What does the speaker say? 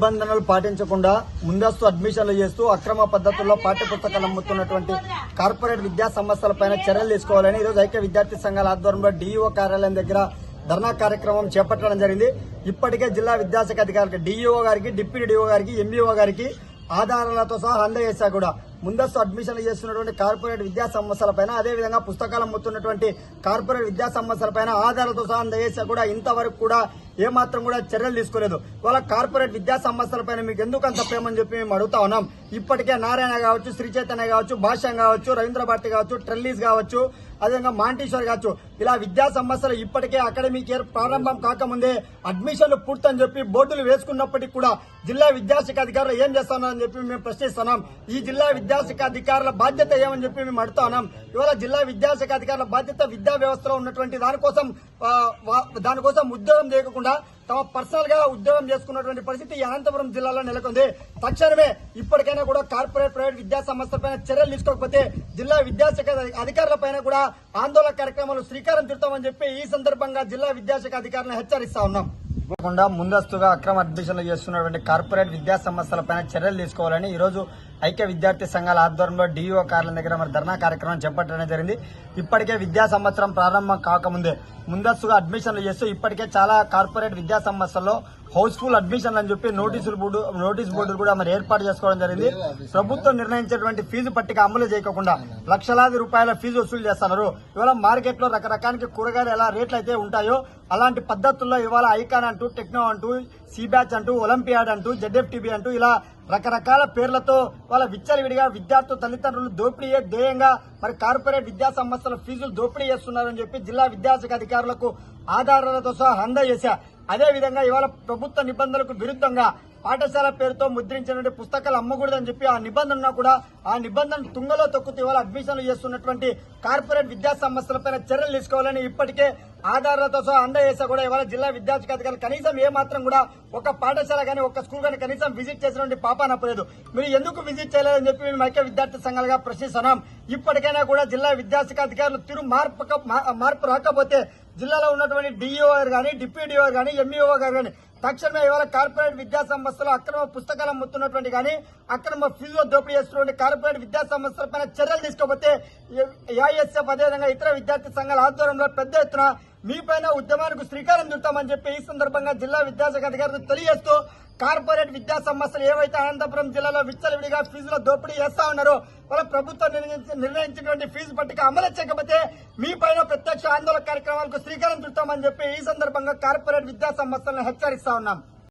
నిబంధనలు పాటించకుండా ముందస్తు అడ్మిషన్లు చేస్తూ అక్రమ పద్ధతుల్లో పాఠ్య పుస్తకాలు అమ్ముతున్నటువంటి కార్పొరేట్ విద్యా సంస్థలపైన చర్యలు తీసుకోవాలని ఈరోజు ఐక్య విద్యార్థి సంఘాల ఆధ్వర్యంలో డీఈఓ కార్యాలయం దగ్గర ధర్నా కార్యక్రమం చేపట్టడం జరిగింది. ఇప్పటికే జిల్లా విద్యాశాఖ అధికారులకు డీఈఓ గారికి డిప్యూటీ డిఓ గారికి ఎంఈఓ గారికి ఆధారాలతో సహా అందజేశా కూడా. ముందస్తు అడ్మిషన్లు చేస్తున్నటువంటి కార్పొరేట్ విద్యా సంస్థలపైన అదేవిధంగా పుస్తకాలు అమ్ముతున్నటువంటి కార్పొరేట్ విద్యా సంస్థలపైన ఆధారాలతో సహా అందజేసా కూడా ఇంతవరకు కూడా ఏమాత్రం కూడా చర్యలు తీసుకోలేదు. వాళ్ళ కార్పొరేట్ విద్యా సంస్థలపైన మీకు ఎందుకు అంత ప్రేమని చెప్పి మేము అడుగుతా ఉన్నాం. ఇప్పటికే నారాయణ కావచ్చు శ్రీ చైతన్య కావచ్చు భాష్యం కావచ్చు రవీంద్ర భారతి కావచ్చు ట్రెల్లీస్ కావచ్చు అదేవిధంగా మాంటేశ్వర్ కావచ్చు. ఇలా విద్యా సంస్థలు ఇప్పటికే అకాడమిక్ ఇయర్ ప్రారంభం కాకముందే అడ్మిషన్లు పూర్తని చెప్పి బోర్డులు వేసుకున్నప్పటికీ కూడా జిల్లా విద్యాశాఖ అధికారులు ఏం చేస్తున్నారని చెప్పి మేము ప్రశ్నిస్తున్నాం. ఈ జిల్లా విద్యాశాఖ అధికారుల బాధ్యత ఏమని చెప్పి మేము అడుగుతా ఉన్నాం. ఇవాళ జిల్లా విద్యాశాఖ అధికారుల బాధ్యత విద్యా వ్యవస్థలో ఉన్నటువంటి దానికోసం దానికోసం ఉద్యోగం చేయకుండా తమ పర్సనల్గా ఉద్యోగం చేసుకున్నటువంటి పరిస్థితి అనంతపురం జిల్లాలో నెలకొంది. తక్షణమే ఇప్పటికైనా కూడా కార్పొరేట్ ప్రైవేట్ విద్యా సంస్థలపైన చర్యలు తీసుకోకపోతే జిల్లా విద్యాశాఖ అధికారులపైన కూడా ఆందోళన కార్యక్రమాలు శ్రీకారం చుడతామని చెప్పి ఈ సందర్భంగా జిల్లా విద్యాశాఖ అధికారులను హెచ్చరిస్తా ఉన్నాం. ముందస్తుగా అక్రమ అడ్మిషన్లు చేస్తున్నటువంటి కార్పొరేట్ విద్యా సంస్థలపైన చర్యలు తీసుకోవాలని ఈ రోజు ఐక్య విద్యార్థి సంఘాల ఆధ్వర్యంలో డీఈఓ కార్యాలయం దగ్గర మరి ధర్నా కార్యక్రమం చేపట్టడం జరిగింది. ఇప్పటికే విద్యా సంవత్సరం ప్రారంభం కాకముందే ముందస్తుగా అడ్మిషన్లు చేస్తూ ఇప్పటికే చాలా కార్పొరేట్ విద్యా సంస్థల్లో హౌస్ఫుల్ అడ్మిషన్లు అని చెప్పి నోటీసులు బోర్డు నోటీస్ బోర్డులు కూడా మరి ఏర్పాటు చేసుకోవడం జరిగింది. ప్రభుత్వం నిర్ణయించినటువంటి ఫీజు పట్టిక అమలు చేయకుండా లక్షలాది రూపాయల ఫీజు వసూలు చేస్తున్నారు. ఇవాళ మార్కెట్లో రకరకానికి కూరగాయలు ఎలా రేట్లు అయితే ఉంటాయో అలాంటి పద్ధతుల్లో ఇవాళ ఐకాన్ అంటూ టెక్నో అంటూ సిబ్యాచ్ అంటూ ఒలింపియాడ్ అంటూ జెడ్ఎఫ్టీబీ అంటూ ఇలా రకరకాల పేర్లతో వాళ్ళ విచ్చలవిడిగా విద్యార్థుల తల్లిదండ్రులు దోపిడీయే ధ్యేయంగా మరి కార్పొరేట్ విద్యా సంస్థల ఫీజులు దోపిడీ చేస్తున్నారని చెప్పి జిల్లా విద్యాశాఖ అధికారులకు ఆధారాలతో సహా అందజేశా అదే విధంగా ఇవాళ ప్రభుత్వ నిబంధనలకు విరుద్ధంగా పాఠశాల పేరుతో ముద్రించినటువంటి పుస్తకాలు అమ్మకూడదని చెప్పి ఆ నిబంధన కూడా ఆ నిబంధన తుంగలో తొక్కుతూ ఇవాళ అడ్మిషన్లు చేస్తున్నటువంటి కార్పొరేట్ విద్యా సంస్థలపైన చర్యలు తీసుకోవాలని ఇప్పటికే ఆధారాలతో సహా అందజేసా కూడా ఇవాళ జిల్లా విద్యార్థికి అధికారులు కనీసం ఏ మాత్రం కూడా ఒక పాఠశాల కానీ ఒక స్కూల్ కానీ కనీసం విజిట్ చేసినటువంటి పాప నప్పలేదు మీరు ఎందుకు విజిట్ చేయలేదని చెప్పి మేము ఐక్య విద్యార్థి సంఘాలుగా ప్రశ్నిస్తున్నాం. ఇప్పటికైనా కూడా జిల్లా విద్యాశాఖ అధికారులు తిరు మార్పు మార్పు రాకపోతే జిల్లాలో ఉన్నటువంటి డిఈఓ గారు కానీ డిప్యూటీ గారు కానీ ఎంఈఓ గారు కానీ తక్షణమే ఇవాళ కార్పొరేట్ విద్యా సంస్థలు అక్రమ పుస్తకాలు అమ్ముతున్నటువంటి కానీ అక్రమ ఫీజులో దోపిడీ చేస్తున్నటువంటి కార్పొరేట్ విద్యా సంస్థలపైన చర్యలు తీసుకోకపోతే ఏఐఎస్ఎఫ్ అదేవిధంగా ఇతర విద్యార్థి సంఘాల ఆధ్వర్యంలో పెద్ద ఎత్తున మీపైన ఉద్యమానికి శ్రీకారం చుట్టామని చెప్పి ఈ సందర్భంగా జిల్లా విద్యాశాఖ అధికారులు తెలియజేస్తూ కార్పొరేట్ విద్యా సంస్థలు ఏవైతే అనంతపురం జిల్లాలో విచ్చలవిడిగా ఫీజుల దోపిడీ చేస్తా ఉన్నారో వాళ్ళ ప్రభుత్వం నిర్ణయించి- నిర్ణయించినటువంటి ఫీజు పట్టిక అమలు చేయకపోతే మీ పైన ప్రత్యక్ష ఆందోళన కార్యక్రమాలకు శ్రీకారం చుట్టామని చెప్పి ఈ సందర్భంగా కార్పొరేట్ విద్యా సంస్థలను హెచ్చరిస్తా ఉన్నాం.